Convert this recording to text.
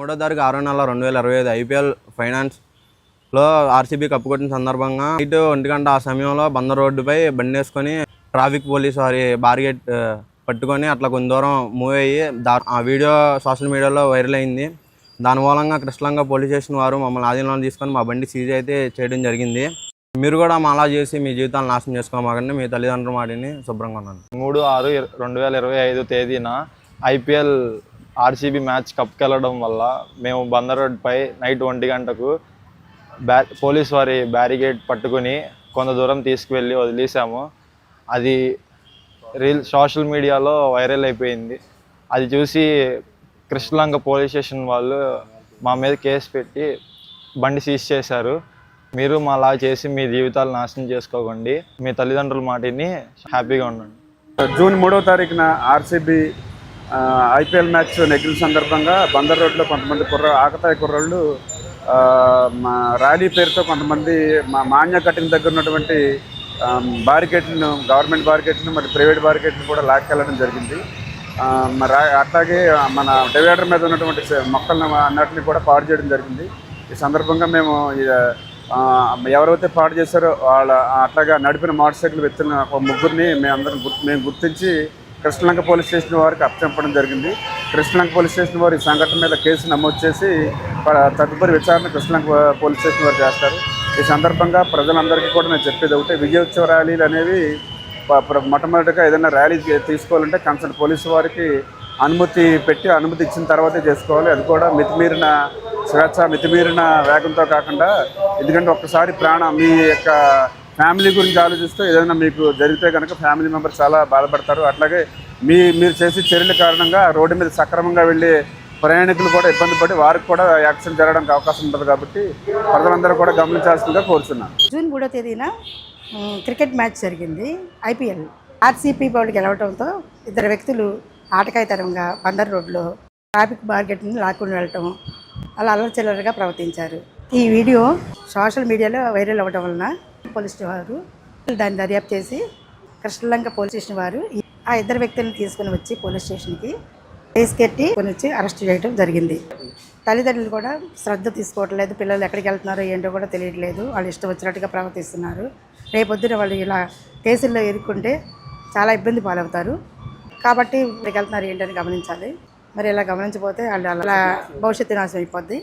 మూడో తారీఖు ఆరో నెల రెండు వేల ఇరవై ఐదు ఐపీఎల్ ఫైనాన్స్లో ఆర్సీబీ కప్పు కొట్టిన సందర్భంగా ఇటు ఒంటి గంట ఆ సమయంలో బందర్ రోడ్డుపై బండి వేసుకొని ట్రాఫిక్ పోలీస్ వారి బార్గెట్ పట్టుకొని అట్లా కొంత దూరం మూవ్ అయ్యి దా ఆ వీడియో సోషల్ మీడియాలో వైరల్ అయింది. దాని మూలంగా కృష్ణలంగా పోలీస్ స్టేషన్ వారు మమ్మల్ని ఆధీనంలో తీసుకొని మా బండి సీజ్ అయితే చేయడం జరిగింది. మీరు కూడా మా అలా చేసి మీ జీవితాన్ని నాశనం చేసుకోమాకండి. మీ తల్లిదండ్రుల మాటిని శుభ్రంగా ఉన్నాను మూడు ఆరు రెండు వేల ఇరవై ఐదు తేదీన ఐపీఎల్ ఆర్సీబీ మ్యాచ్ కప్కి వెళ్ళడం వల్ల మేము బందర్ రోడ్పై నైట్ ఒంటి గంటకు బ్యా పోలీస్ వారి బ్యారిగేడ్ పట్టుకుని కొంత దూరం తీసుకువెళ్ళి వదిలేసాము. అది రీల్ సోషల్ మీడియాలో వైరల్ అయిపోయింది. అది చూసి కృష్ణలంక పోలీస్ స్టేషన్ వాళ్ళు మా మీద కేసు పెట్టి బండి సీజ్ చేశారు. మీరు మా అలా చేసి మీ జీవితాలు నాశనం చేసుకోకండి. మీ తల్లిదండ్రుల మాటిని హ్యాపీగా ఉండండి. జూన్ మూడో తారీఖున ఆర్సీబీ ఐపీఎల్ మ్యాచ్ నెగ్గిన సందర్భంగా బందర్ రోడ్లో కొంతమంది కుర్ర ఆకతాయి కుర్రాళ్ళు మా ర్యాలీ పేరుతో కొంతమంది మా మాన్య కట్టిన దగ్గర ఉన్నటువంటి బారికేట్లను గవర్నమెంట్ బారికేట్లను మరి ప్రైవేట్ బారికేట్లను కూడా లాక్కెళ్ళడం జరిగింది. మరి అట్లాగే మన డివైడర్ మీద ఉన్నటువంటి మొక్కలను అన్నిటిని కూడా పాడు చేయడం జరిగింది. ఈ సందర్భంగా మేము ఎవరైతే పాడు చేశారో వాళ్ళ అట్లాగా నడిపిన మోటార్ సైకిల్ వ్యక్తులను ఒక ముగ్గురిని మేము గుర్తు మేము గుర్తించి కృష్ణలంక పోలీస్ స్టేషన్ వారికి అప్పచెప్పడం జరిగింది. కృష్ణలంక పోలీస్ స్టేషన్ వారు ఈ సంఘటన మీద కేసు నమోదు చేసి తదుపరి విచారణ కృష్ణలంక పోలీస్ స్టేషన్ వారు చేస్తారు. ఈ సందర్భంగా ప్రజలందరికీ కూడా నేను చెప్పేది ఒకటే విజయోత్సవ ర్యాలీలు అనేవి మొట్టమొదటిగా ఏదైనా ర్యాలీ తీసుకోవాలంటే కన్సల్ట్ పోలీసు వారికి అనుమతి పెట్టి అనుమతి ఇచ్చిన తర్వాతే చేసుకోవాలి. అది కూడా మితిమీరిన స్వేచ్ఛ మితిమీరిన వేగంతో కాకుండా ఎందుకంటే ఒక్కసారి ప్రాణం మీ యొక్క ఫ్యామిలీ గురించి ఆలోచిస్తూ ఏదైనా మీకు జరిగితే కనుక ఫ్యామిలీ మెంబర్స్ చాలా బాధపడతారు. అట్లాగే మీ మీరు చేసే చర్యల కారణంగా రోడ్డు మీద సక్రమంగా వెళ్ళే ప్రయాణికులు కూడా ఇబ్బంది పడి వారికి కూడా యాక్సిడెంట్ జరగడానికి అవకాశం ఉంటుంది కాబట్టి ప్రజలందరూ కూడా గమనించాల్సిందిగా కోరుతున్నాను జూన్ మూడో తేదీన క్రికెట్ మ్యాచ్ జరిగింది. ఐపీఎల్ ఆర్సీపీ వాళ్ళు గెలవడంతో ఇద్దరు వ్యక్తులు ఆటకాయతరంగా బందర్ రోడ్లో ట్రాఫిక్ మార్కెట్ని లాక్కుని వెళ్ళటం అలా అల్లచిల్లరగా ప్రవర్తించారు. ఈ వీడియో సోషల్ మీడియాలో వైరల్ అవ్వడం వలన పోలీస్ వారు దాన్ని దర్యాప్తు చేసి కృష్ణలంక పోలీస్ స్టేషన్ వారు ఆ ఇద్దరు వ్యక్తులను తీసుకుని వచ్చి పోలీస్ స్టేషన్కి తీసుకెట్టి కొని వచ్చి అరెస్ట్ చేయడం జరిగింది. తల్లిదండ్రులు కూడా శ్రద్ధ తీసుకోవట్లేదు. పిల్లలు ఎక్కడికి వెళ్తున్నారో ఏంటో కూడా తెలియట్లేదు. వాళ్ళు ఇష్టం వచ్చినట్టుగా ప్రవర్తిస్తున్నారు. రేపొద్దున వాళ్ళు ఇలా కేసుల్లో ఎదుర్కొంటే చాలా ఇబ్బంది పాలవుతారు. కాబట్టి ఇక్కడికి వెళ్తున్నారు ఏంటని గమనించాలి. మరి ఇలా గమనించకపోతే వాళ్ళు అలా భవిష్యత్తు నాశనం అయిపోద్ది.